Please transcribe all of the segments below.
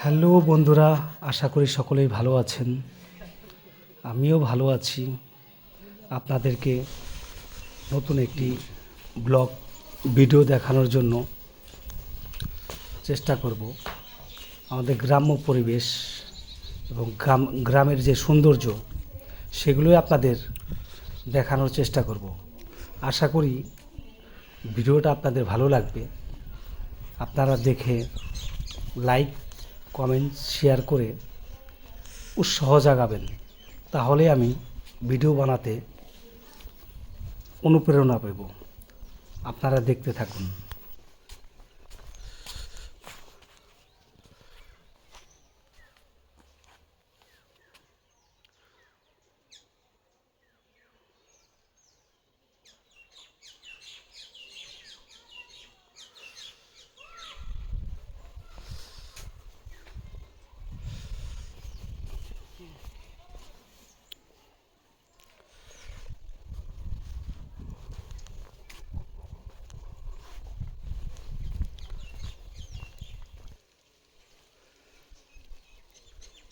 Hello বন্ধুরা, আশা করি সকলেই ভালো আছেন। আমিও ভালো আছি। আপনাদেরকে নতুন একটি ব্লগ ভিডিও দেখানোর জন্য চেষ্টা করব। আমাদের গ্রাম্য পরিবেশ এবং গ্রাম, গ্রামের যে সৌন্দর্য, সেগুলোই আপনাদের দেখানোর চেষ্টা করব। আশা করি ভিডিওটা আপনাদের ভালো লাগবে। আপনারা দেখে লাইক কমেন্ট শেয়ার করে উৎসাহ জাগাবেন। তাহলে আমি ভিডিও বানাতে অনুপ্রেরণা পাব আপনারা দেখতে থাকুন।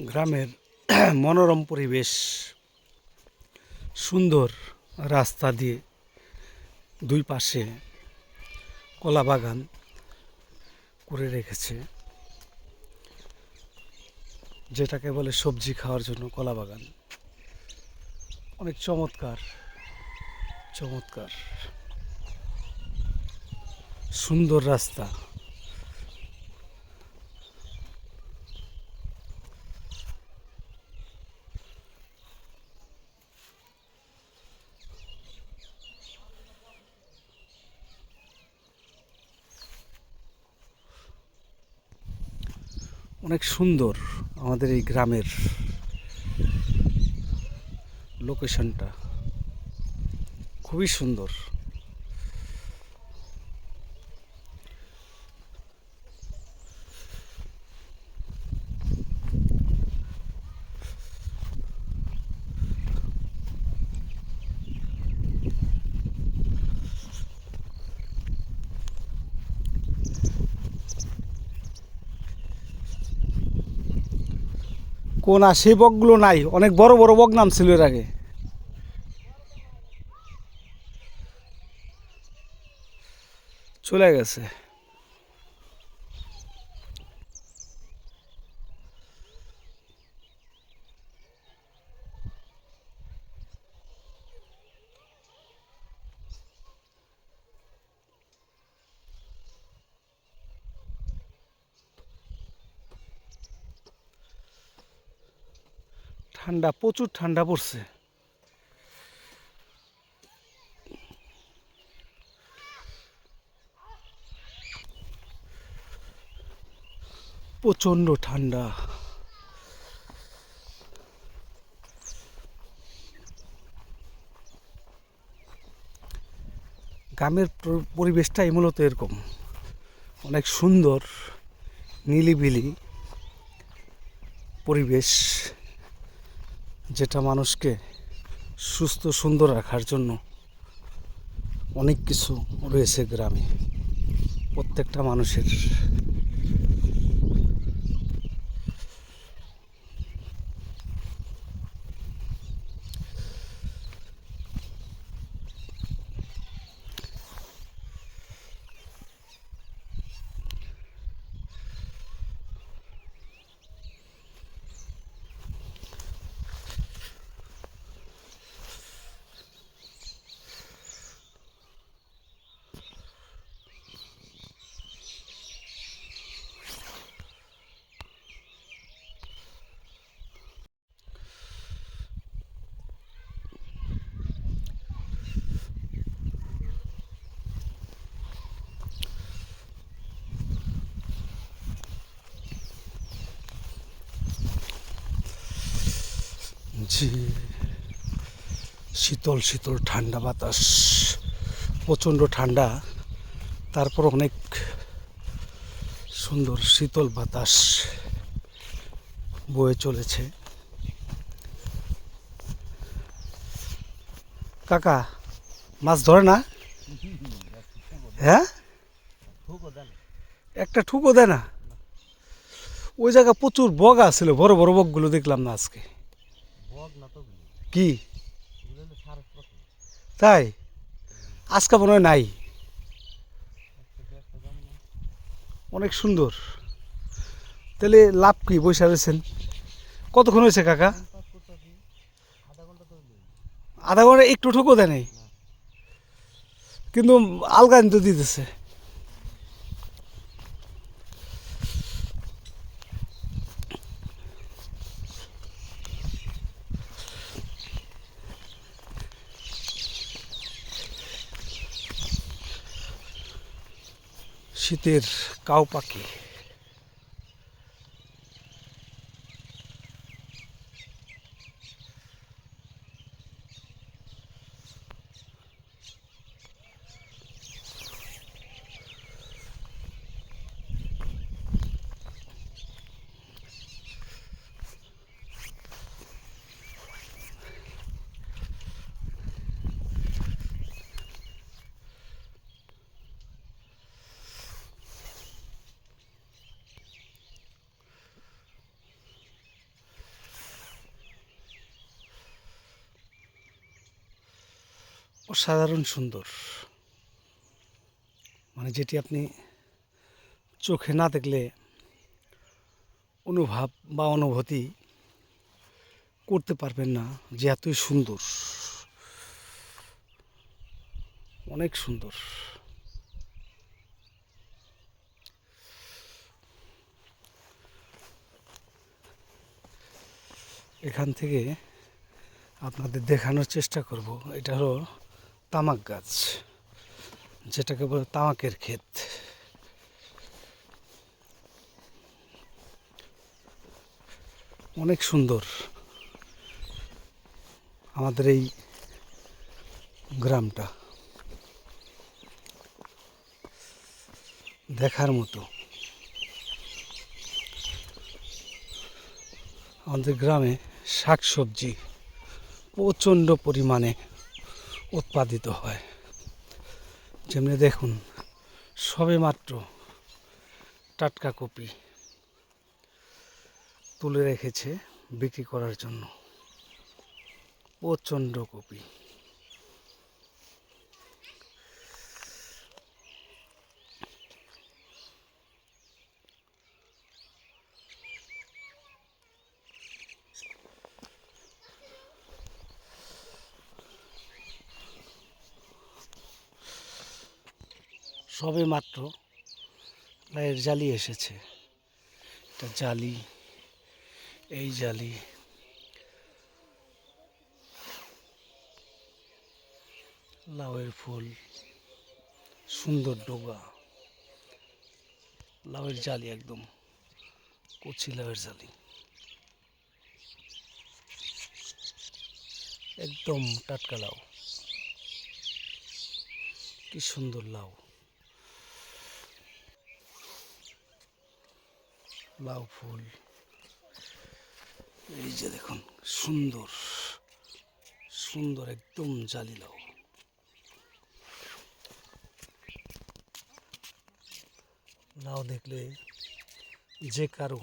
গ্রামের মনোরম পরিবেশ, সুন্দর রাস্তা দিয়ে দুই পাশে কলা বাগান করে রেখেছে। যেটাকে বলে সবজি খাওয়ার জন্য কলা বাগান। অনেক চমৎকার চমৎকার। সুন্দর রাস্তা। অনেক সুন্দর আমাদের এই গ্রামের লোকেশনটা খুবই সুন্দর। কোন আর সেই বকগুলো নাই। অনেক বড় বড় বক নাম ছিল এর আগে। চলে গেছে। ঠান্ডা, প্রচুর ঠান্ডা পড়ছে। প্রচণ্ড ঠান্ডা। গ্রামের পর- পরিবেশটাই মূলত এরকম। অনেক সুন্দর, নিলিবিলি পরিবেশ। যেটা মানুষকে সুস্থ সুন্দর রাখার জন্য অনেক কিছু রয়েছে গ্রামে। প্রত্যেকটা মানুষের যে শীতল শীতল ঠান্ডা বাতাস, প্রচণ্ড ঠান্ডা, তারপর অনেক সুন্দর শীতল বাতাস বয়ে চলেছে। কাকা, মাছ ধরে না? হ্যাঁ? একটা ঠুকো দেয় না? ওই জায়গা প্রচুর বগা ছিল বড় বড় বকগুলো দেখলাম না আজকে। কি? তাই? আজকে মনে হয় নাই। অনেক সুন্দর। তাহলে লাভ কি বৈশা রয়েছেন কতক্ষণ হয়েছে কাকা? আধা ঘণ্টা একটু ঠুকো দেয় নাই। কিন্তু আলগা তো দিতেছে। শীতের কাউ পাখি অসাধারণ সুন্দর। মানে যেটি আপনি চোখে না দেখলে অনুভব বা অনুভূতি করতে পারবেন না যে এতই সুন্দর। অনেক সুন্দর। এখান থেকে আপনাদের দেখানোর চেষ্টা করব। এটা হলো তামাক গাছ, যেটাকে বলে তামাকের ক্ষেত। অনেক সুন্দর আমাদের এই গ্রামটা। দেখার মতো। আমাদের গ্রামে শাকসবজি প্রচণ্ড পরিমাণে উৎপাদিত হয়। যেমনি দেখুন, সবে মাত্র টাটকা কপি তুলে রেখেছে বিক্রি করার জন্য। প্রচণ্ড কপি। সবে মাত্র লাইয়ের জালি এসেছে। এটা জালি, এই জালি। লাউয়ের ফুল, সুন্দর ডোগা। লাউয়ের জালি একদম, কচি লাউয়ের জালি। একদম টাটকা লাউ। কি সুন্দর লাউ। লাউ ফুল। এই যে দেখুন, সুন্দর সুন্দর একদম জালি লাউ। লাউ দেখলে যে কারও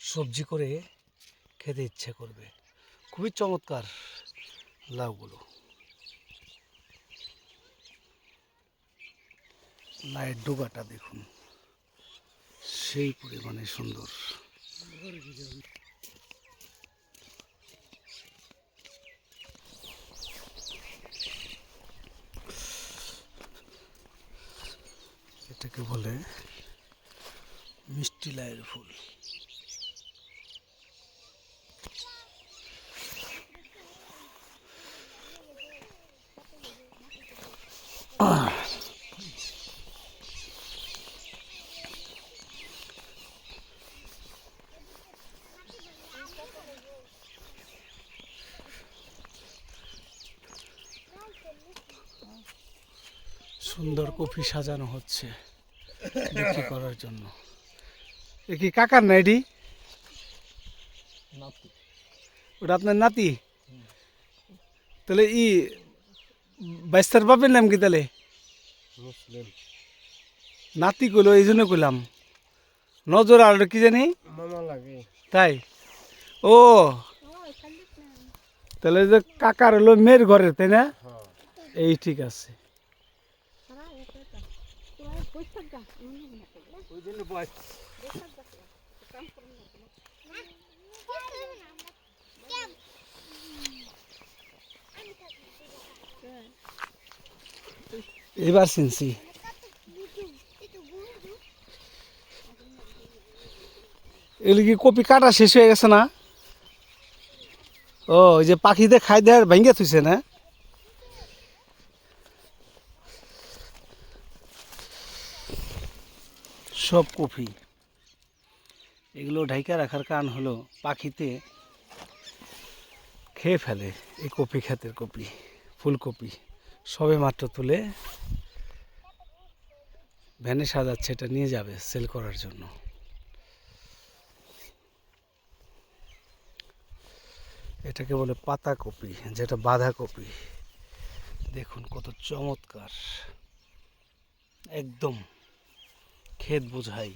সবজি করে খেতে ইচ্ছে করবে। খুবই চমৎকার লাউগুলো। লাউয়ের ডোগাটা দেখুন। সেই পরিমাণে সুন্দর। এটাকে বলে মিষ্টি লাইয়ের ফুল। সুন্দর কফি সাজানো হচ্ছে বিক্রি করার জন্য। এ কি কাকার না এটি? ওটা আপনার নাতি? তাহলে ই বাইস্তার বাপের নাম কি তাহলে? নাতি কইলো এই জন্য কইলাম। নজর আর কি জানি? তাই? ও তাহলে যে কাকার হলো মেয়ের ঘরের তাই না? হ্যাঁ। এই ঠিক আছে। ওই জন্য বয়স এবার চিনছি এগুলো কি কপি কাটা শেষ হয়ে গেছে না ও ওই যে পাখিতে খাই দেওয়ার ভেঙে থুইছে না সব কপি এগুলো ঢাইকা রাখার কারণ হলো পাখিতে খেয়ে ফেলে এই কপি ক্ষেতের কপি ফুলকপি। সবে মাত্র তুলে ভ্যানে সাজাচ্ছে, এটা নিয়ে যাবে সেল করার জন্য। এটাকে বলে পাতা কপি, যেটা বাঁধা কপি। দেখুন কত চমৎকার। একদম ক্ষেত বোঝাই।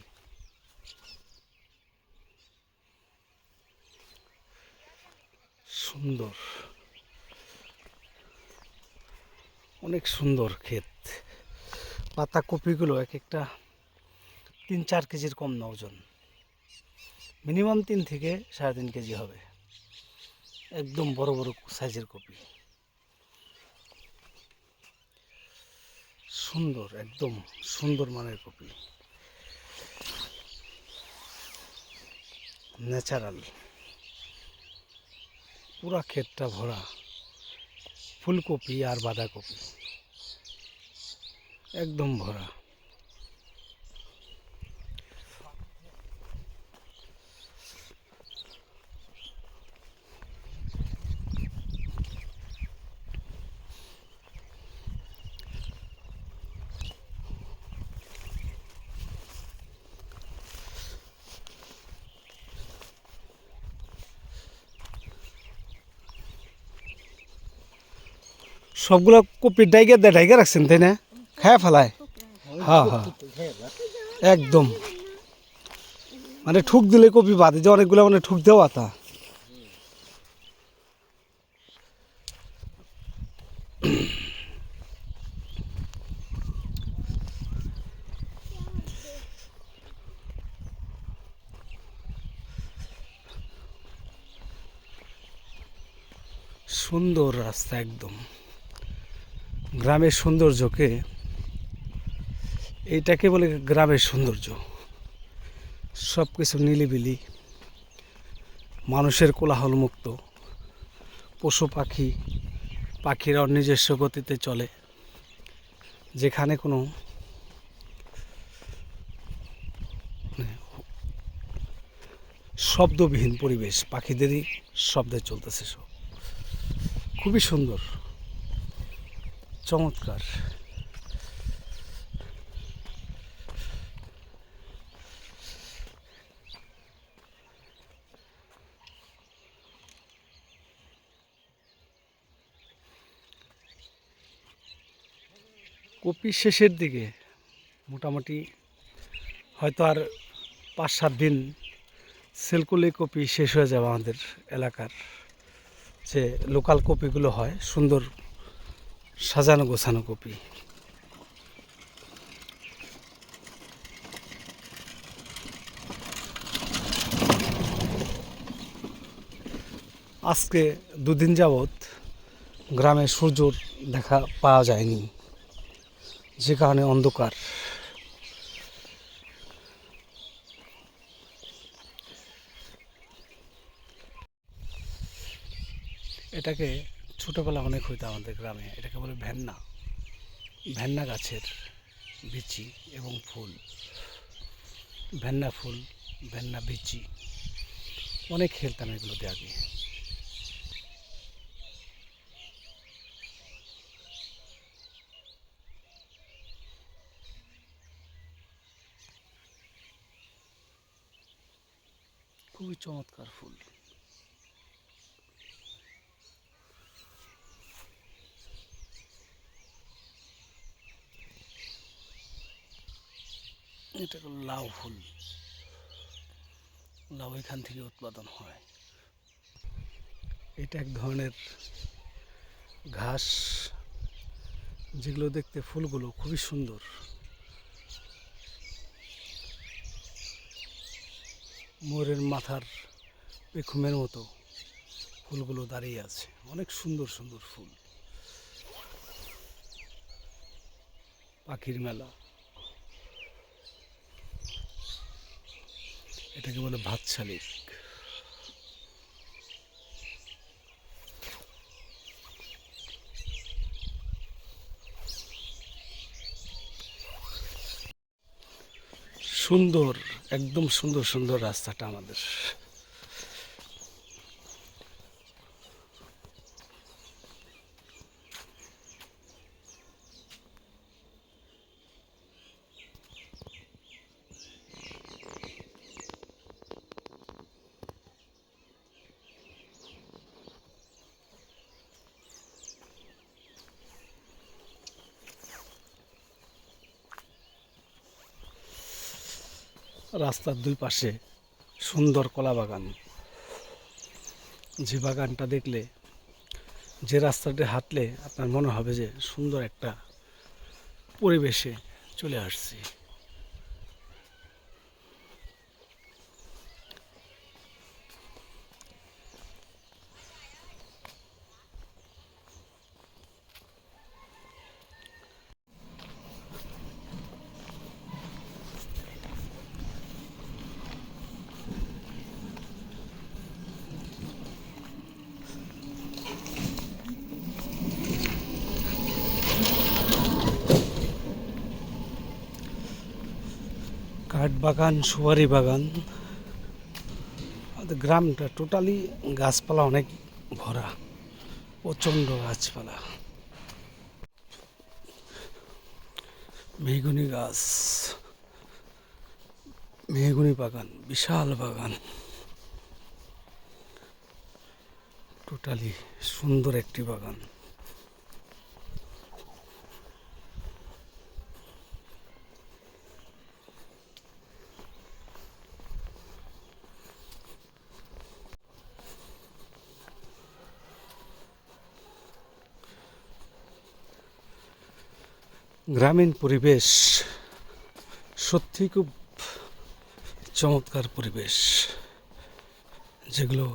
সুন্দর। অনেক সুন্দর ক্ষেত পাতা কপিগুলো এক একটা তিন চার কেজির কম না ওজন। মিনিমাম তিন থেকে সাড়ে তিন কেজি হবে। একদম বড় বড় সাইজের কপি। সুন্দর, একদম সুন্দর মানের কপি। ন্যাচারাল। পুরা ক্ষেতটা ভরা ফুলকপি আর বাঁধাকপি। একদম ভরা। সবগুলো কপি ডাইগে ডাইগে রাখছেন, তাই না? খায় ফেলায়। হ্যাঁ হ্যাঁ একদম। মানে ঠুক দিলে কপি বাদে যে অনেকগুলো মানে ঠুক দেওয়া তা সুন্দর রাস্তা একদম। গ্রামের সৌন্দর্যকে, এইটাকে বলে গ্রামের সৌন্দর্য। সব কিছু নিলিবিলি, মানুষের কোলাহল মুক্ত পশু পাখি, পাখিরাও নিজস্ব গতিতে চলে। যেখানে কোনো শব্দবিহীন পরিবেশ, পাখিদেরই শব্দে চলতেছে সব। খুবই সুন্দর। চমৎকার। কপি শেষের দিকে মোটামুটি হয়তো আর পাঁচ সাত দিন সেল করলে কপি শেষ হয়ে যাবে আমাদের এলাকার যে লোকাল কপিগুলো হয়, সুন্দর সাজানো গোছানো কপি। আজকে দুদিন যাবৎ গ্রামে সূর্যর দেখা পাওয়া যায়নি, যে কারণে অন্ধকার। এটাকে ছোটোবেলা অনেক হইতো আমাদের গ্রামে, এটাকে বলে ভেন্না। ভেন্না গাছের বিচি এবং ফুল। ভেন্না ফুল, ভেন্না বিচি। অনেক খেলতাম এগুলোতে আগে। খুবই চমৎকার ফুল। এটা লাউ ফুল। লাউ এখান থেকে উৎপাদন হয়। এটা এক ধরনের ঘাস, যেগুলো দেখতে ফুলগুলো খুবই সুন্দর। মোরের মাথার পেখমের মতো ফুলগুলো দাঁড়িয়ে আছে। অনেক সুন্দর সুন্দর ফুল। পাখির মেলা। এটাকে বলে ভাত শালিক সুন্দর একদম সুন্দর সুন্দর রাস্তাটা আমাদের। রাস্তার দুই পাশে সুন্দর কলা বাগান। যে বাগানটা দেখলে, যে রাস্তাটি হাঁটলে আপনার মনে হবে যে সুন্দর একটা পরিবেশে চলে আসছি। কাঠ বাগান, সুপারি বাগান। গ্রামটা টোটালি গাছপালা অনেক ভরা, প্রচণ্ড গাছপালা। মেহগুনি গাছ, মেহগুনি বাগান, বিশাল বাগান। টোটালি সুন্দর একটি বাগান। গ্রামীণ পরিবেশ সত্যি খুব চমৎকার পরিবেশ যেগুলো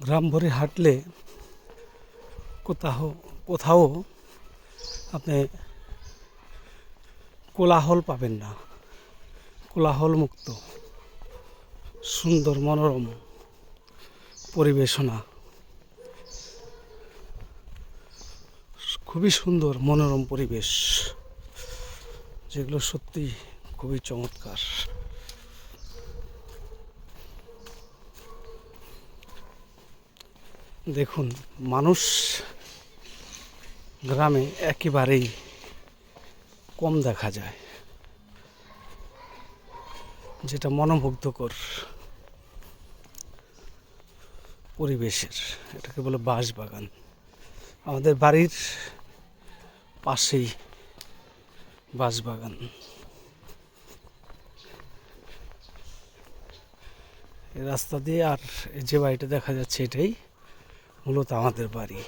গ্রাম ভরে হাঁটলে কোথাও কোথাও আপনি কোলাহল পাবেন না। কোলাহল মুক্ত, সুন্দর, মনোরম পরিবেশনা। খুবই সুন্দর, মনোরম পরিবেশ। যেগুলো সত্যি খুবই চমৎকার। দেখুন, মানুষ গ্রামে একেবারেই কম দেখা যায়। যেটা মনোমুগ্ধকর পরিবেশের, এটাকে বলে বাঁশ বাগান আমাদের বাড়ির পাশেই বাঁশ বাগান রাস্তা দিয়ে আর যে বাড়িটা দেখা যাচ্ছে এটাই মূলত আমাদের বাড়ি।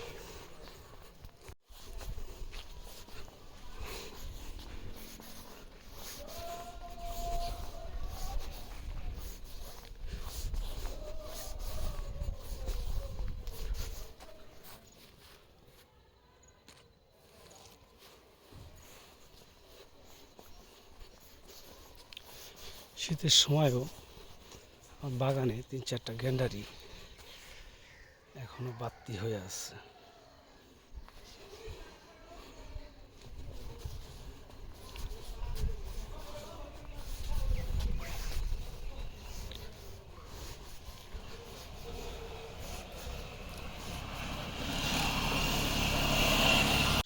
শীতের সময়ও আমার বাগানে তিন চারটা গ্যান্ডারি এখনও বাত্তি হয়ে আছে।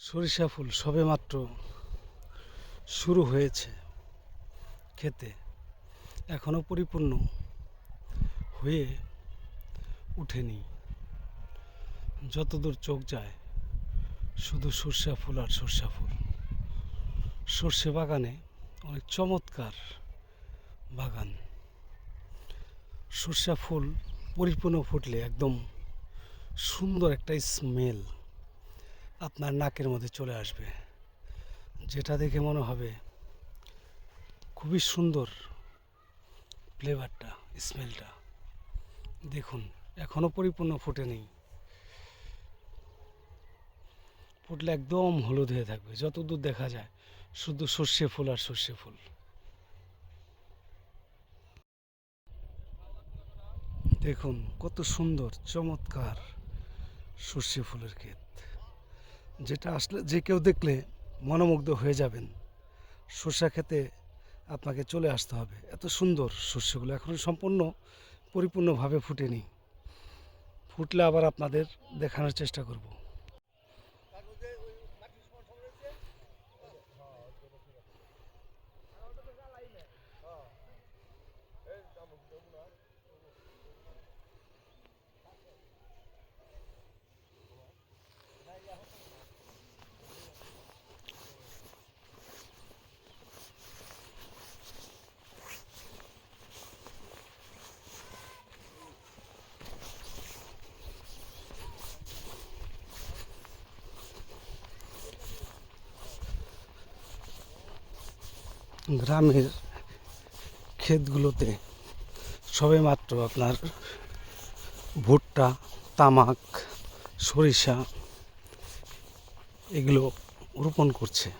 সরিষা ফুল সবে মাত্র শুরু হয়েছে খেতে। এখনও পরিপূর্ণ হয়ে ওঠেনি। যতদূর চোখ যায়, শুধু সর্ষা ফুল আর সর্ষা ফুল। সর্ষে বাগানে অনেক চমৎকার বাগান। সর্ষা ফুল পরিপূর্ণ ফুটলে একদম সুন্দর একটা স্মেল আপনার নাকের মধ্যে চলে আসবে। যেটা দেখে মনে হবে খুবই সুন্দর ফ্লেভারটা, স্মেলটা। দেখুন এখনও পরিপূর্ণ ফুটেনি ফুটলে একদম হলুদ হয়ে থাকবে। যতদূর দেখা যায়, শুধু সর্ষে ফুল আর সর্ষে ফুল। দেখুন, কত সুন্দর, চমৎকার সর্ষে ফুলের ক্ষেত। যেটা আসলে যে কেউ দেখলে মনোমুগ্ধ হয়ে যাবেন। সর্ষা খেতে আপনাকে চলে আসতে হবে। এত সুন্দর শস্যগুলো এখন সম্পূর্ণ পরিপূর্ণভাবে ফুটেনি। ফুটলে আবার আপনাদের দেখানোর চেষ্টা করব। গ্রামের ক্ষেতগুলোতে সবে মাত্র আপনার ভুট্টা, তামাক, সরিষা এগুলো রোপণ করছে।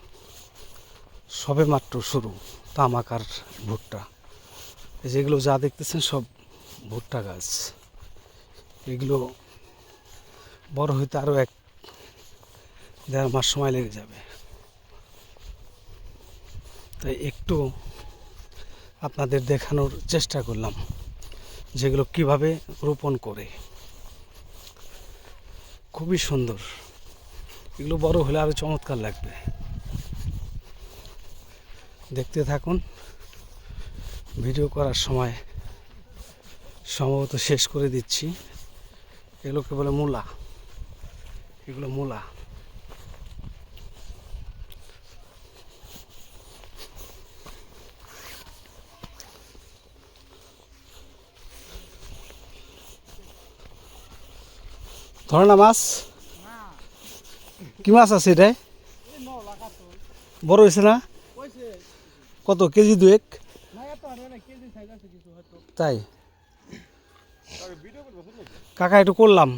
সবে মাত্র শুরু তামাক আর ভুট্টা। যেগুলো যা দেখতেছেন সব ভুট্টা গাছ। এগুলো বড় হইতে আরও এক দেড় মাস সময় লেগে যাবে। তাই একটু আপনাদের দেখানোর চেষ্টা করলাম যেগুলো কীভাবে রোপণ করে। খুবই সুন্দর। এগুলো বড় হলে আরও চমৎকার লাগবে। দেখতে থাকুন। ভিডিও করার সময় সম্ভবত শেষ করে দিচ্ছি। এগুলোকে বলে মূলা। এগুলো মূলা। ধরে মাছ কি মাছ আছে এটাই? বড় হয়েছে না? কত, কেজি দুয়েক? তাই। কাকা, একটু করলাম।